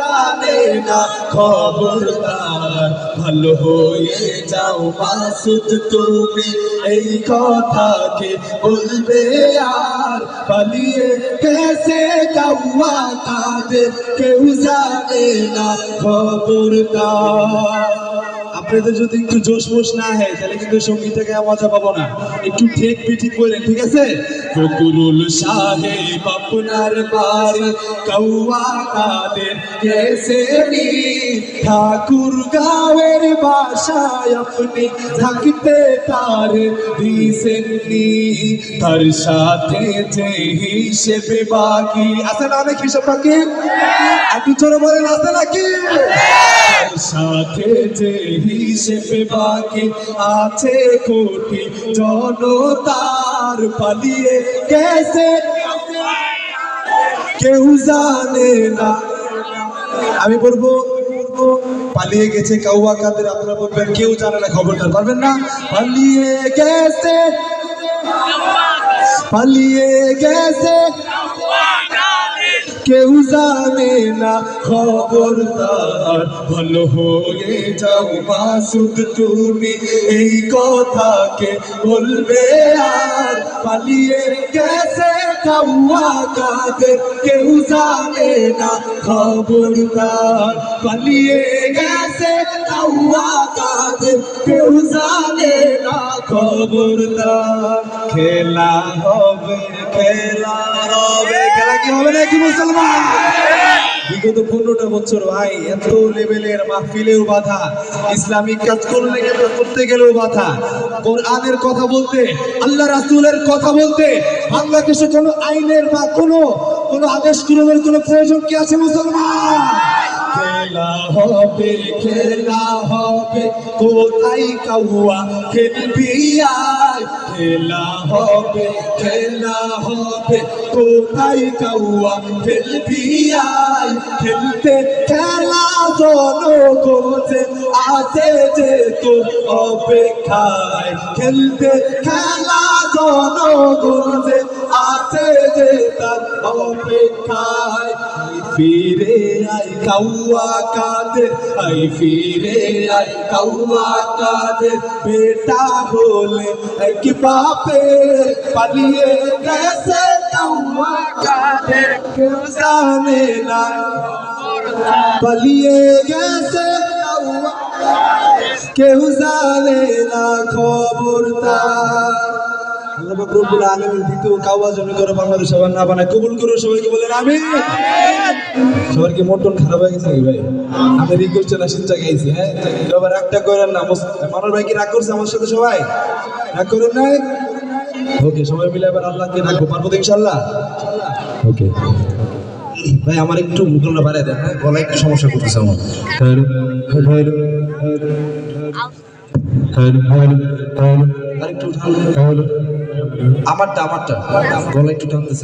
জানে না খবরদার ভালো হয়ে যাও মাসুদ, তুমি এই কথাকে বলবে আর পালিয়ে কেসে যাওয়া তাদের, কেউ জানে না খবরদার আপনাদের যদি একটু জোশ মোশ না হয়, তাহলে কিন্তু সঙ্গীতটাকে মজা পাবো না। একটু ঠেক পিঠি করেন, ঠিক আছে? ফকরুল সাহেব আপনার বাড়ি কৌয়া কাদের কেসে ঠাকুর গাঁয়ের বাসায় আপনি থাকতে তার দিছেননি তার সাথে যে হিসেবে বাকি, আছে না অনেক হিসেব বাকি? আপনি চলে বলেন, আছে নাকি? সাথে যে হিসেবে বাকি, আছে কোটি জনতার পালিয়ে গেছে কেউ জানে না আমি বলব, পালিয়ে গেছে কাউয়া কাদের, আপনারা বলবেন, কেউ জানে না খবরটা, পারবেন না? পালিয়ে গেছে। পালিয়ে গেছে। কেউ জানে না খবরদার ভালো হয়ে যাও মাসুদ, তুমি এই কথাকে বলবে আর পালিয়ে গেছে কাউয়া কাদের কেউ জানে না খবরদার। পালিয়ে গেছে কাউয়া কাদের কেউ জানে না খবরদার। খেলা হবে খেলা হবে, খেলা কি হবে নাকি মুসলমান? বিগত পনেরোটা বছর ভাই, এত লেভেলের মাহফিলেও বাধা, ইসলামিক কাজ করলে করতে গেলেও বাধা। কোরআনের কথা বলতে, আল্লাহ রাসুলের কথা বলতে, বাংলাদেশে কোনো আইনের বা কোনো কোনো আদেশ গ্রহণের কোনো প্রয়োজন কি আছে মুসলমান? খেলা হবে খেলা হবে। কোথায় কাউয়া খেলবি আয়? খেলা হবে খেলা হবে। কোথায় কাউয়া খেলবি আয়? খেলতে খেলা জনগণে আছে যে তো অপেক্ষায়। খেলতে খেলা জনগণে আছে যে তার অপেক্ষায়। ফিরে আই কাউয়া কাদে আই ফিরে আই কাউয়া কাদে বেটা বলে এক বাপে পালিয়ে গেছে কাউয়া কাদে কেউ জানে না পালিয়ে গেছে কেউ জানে না খবরদার আল্লাহ জমি করে বাংলাদেশ না বানায় কবুল সবাইকে সবার কি মটন খারাপ হয়ে গেছে ভাই? আমি হ্যাঁ? ভাই কি করছে আমার সাথে সবাই? ওকে, সবাই মিলে এবার রাখব ওকে। ভাই, আমার একটু মুখটা বাড়ায় দেন হ্যাঁ? গলায় একটু সমস্যা করতেছে আমার। আর একটু উঠান। আমারটা আমারটা। গলা একটু টানতেছে